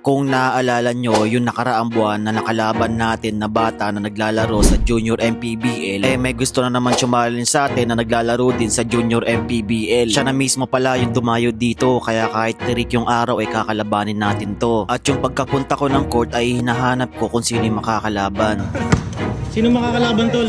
Kung naaalala nyo, yung nakaraang buwan na nakalaban natin na bata na naglalaro sa Junior MPBL, eh may gusto na naman sumalin sa atin na naglalaro din sa Junior MPBL. Siya na mismo pala yung dumayo dito, kaya kahit tirik yung araw ay kakalabanin natin to. At yung pagkapunta ko ng court ay hinahanap ko kung sino yung makakalaban. Sino makakalaban tol?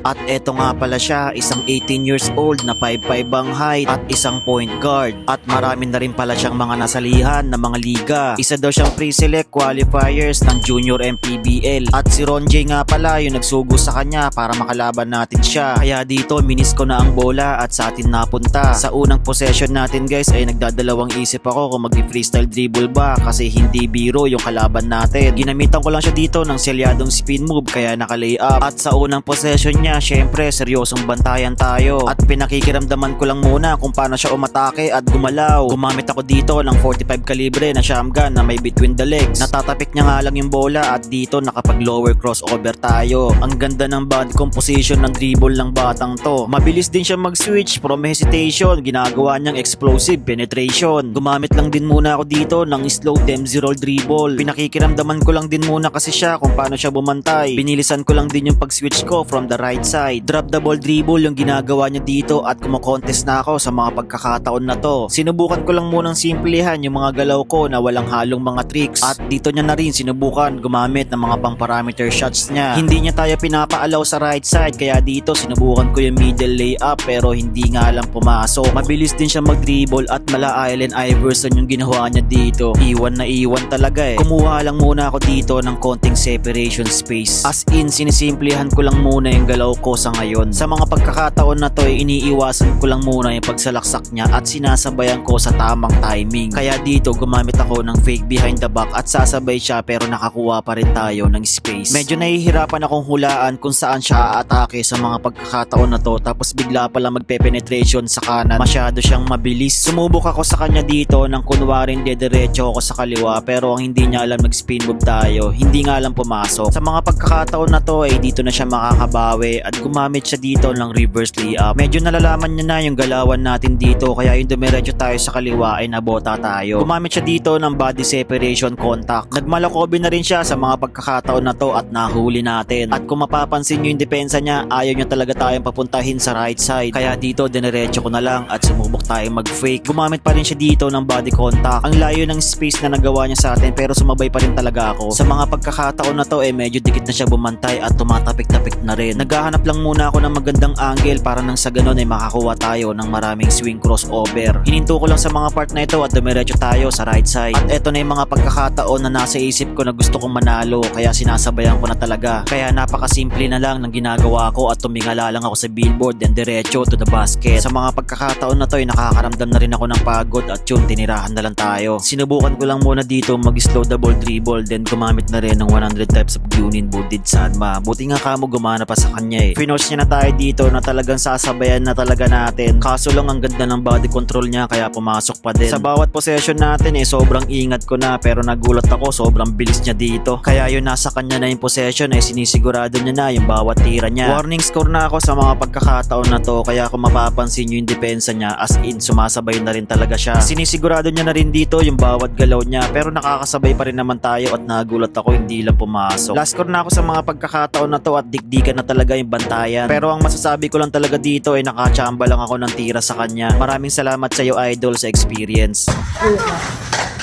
At eto nga pala siya, isang 18 years old na 5'5 ang height at isang point guard. At marami na rin pala siyang mga nasalihan na mga liga. Isa daw siyang pre-select qualifiers ng Junior MPBL. At si Ron J nga pala yung nagsugo sa kanya para makalaban natin siya. Kaya dito, minis ko na ang bola at sa atin napunta. Sa unang possession natin guys ay nagdadalawang isip ako kung mag-freestyle dribble ba kasi hindi biro yung kalaban natin. Ginamitan ko lang siya dito ng selyadong spin move kaya naka-lay up. At sa unang possession niya, syempre seryosong bantayan tayo. At pinakikiramdaman ko lang muna kung paano siya umatake at gumalaw. Gumamit ako dito ng 45 kalibre na sham gun na may between the legs. Natatapik niya nga lang yung bola at dito nakapag lower crossover tayo. Ang ganda ng body composition ng dribble ng batang to. Mabilis din siya mag-switch from hesitation. Ginagawa niyang explosive penetration. Gumamit lang din muna ako dito ng slow dempsey roll dribble. Pinakikiramdaman ko lang din muna kasi siya kung paano siya bumantay. Binilisan ko lang din yung pag-switch ko from the right side. Drop the ball dribble yung ginagawa niya dito at kumokontest na ako sa mga pagkakataon na to. Sinubukan ko lang munang simplihan yung mga galaw ko na walang halong mga tricks. At dito niya na rin sinubukan gumamit ng mga pang parameter shots niya. Hindi niya tayo pinapaalaw sa right side kaya dito sinubukan ko yung middle layup pero hindi nga lang pumasok. Mabilis din siya mag-dribble at mala Allen Iverson yung ginawa niya dito. Iwan na iwan talaga eh. Kumuha lang muna ako dito ng konting separation space. As in, sinisimplihan ko lang muna yung galaw ko sa ngayon. Sa mga pagkakataon na to, eh, iniiwasan ko lang muna yung pagsalaksak niya at sinasabayan ko sa tamang timing. Kaya dito, gumamit ako ng fake behind the back at sasabay siya pero nakakuha pa rin tayo ng space. Medyo nahihirapan akong hulaan kung saan siya aatake sa mga pagkakataon na to tapos bigla pala magpe-penetration sa kanan. Masyado siyang mabilis. Sumubok ako sa kanya dito nang kunwaring dediretso ako sa kaliwa pero ang hindi niya alam nag-spin move tayo. Hindi nga lang pumasok. Sa mga pagkakataon na to ay dito na siya makakabawi at gumamit siya dito ng reverse layup. Medyo nalalaman niya na yung galawan natin dito kaya yung dumiretso tayo sa kaliwa ay nabota tayo. Gumamit siya dito ng body separation contact. Nagmalakobi na rin siya sa mga pagkakataon na to at nahuli natin. At kung mapapansin nyo yung depensa niya, ayaw niya talaga tayong papuntahin sa right side. Kaya dito, diniretso ko na lang at sumubok tayong mag-fake. Gumamit pa rin siya dito ng body contact. Ang layo ng space na nagawa niya sa atin pero sumabay pa rin talaga ako. Sa mga pagkakataon na to, eh medyo dikit na siya bumantay at tumatapik-tapik na rin. Naghahanap lang muna ako ng magandang angle para nang sa ganun ay makakuha tayo ng maraming swing crossover. Hininto ko lang sa mga part na ito at dumiretso tayo sa right side. At eto na yung mga pagkakataon na nasa isip ko na gusto kong manalo kaya sinasabayan ko na talaga. Kaya napakasimple na lang ng ginagawa ko at tumingala lang ako sa billboard and diretso to the basket. Sa mga pagkakataon na to ay nakakaramdam na rin ako ng pagod at yun tinirahan na lang tayo. Sinubukan ko lang muna dito mag-slow ball dribble then gumamit na rin ng 100 types of Gunin Budid Sanma. Buti nga kamo gumana pa sa kanya eh. Finos niya na tayo dito na talagang sasabayan na talaga natin. Kaso lang ang ganda ng body control niya kaya pumasok pa din. Sa bawat possession natin eh sobrang ingat ko na pero nagulat ako sobrang bilis niya dito. Kaya yun nasa kanya na yung possession eh sinisigurado niya na yung bawat tira niya. Warning score na ako sa mga pagkakataon na to kaya kung mapapansin nyo yung depensa niya as in sumasabay na rin talaga siya. Sinisigurado niya na rin dito yung bawat galaw niya pero nakakasabay pa rin naman tayo at nagulat ako hindi lang pumasok. Last score na ako sa mga pagkakataon na to at dikdikan na talaga yung bantayan. Pero ang masasabi ko lang talaga dito ay nakachamba lang ako ng tira sa kanya. Maraming salamat sa iyo idol sa experience.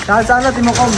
Saan sana, Timocom?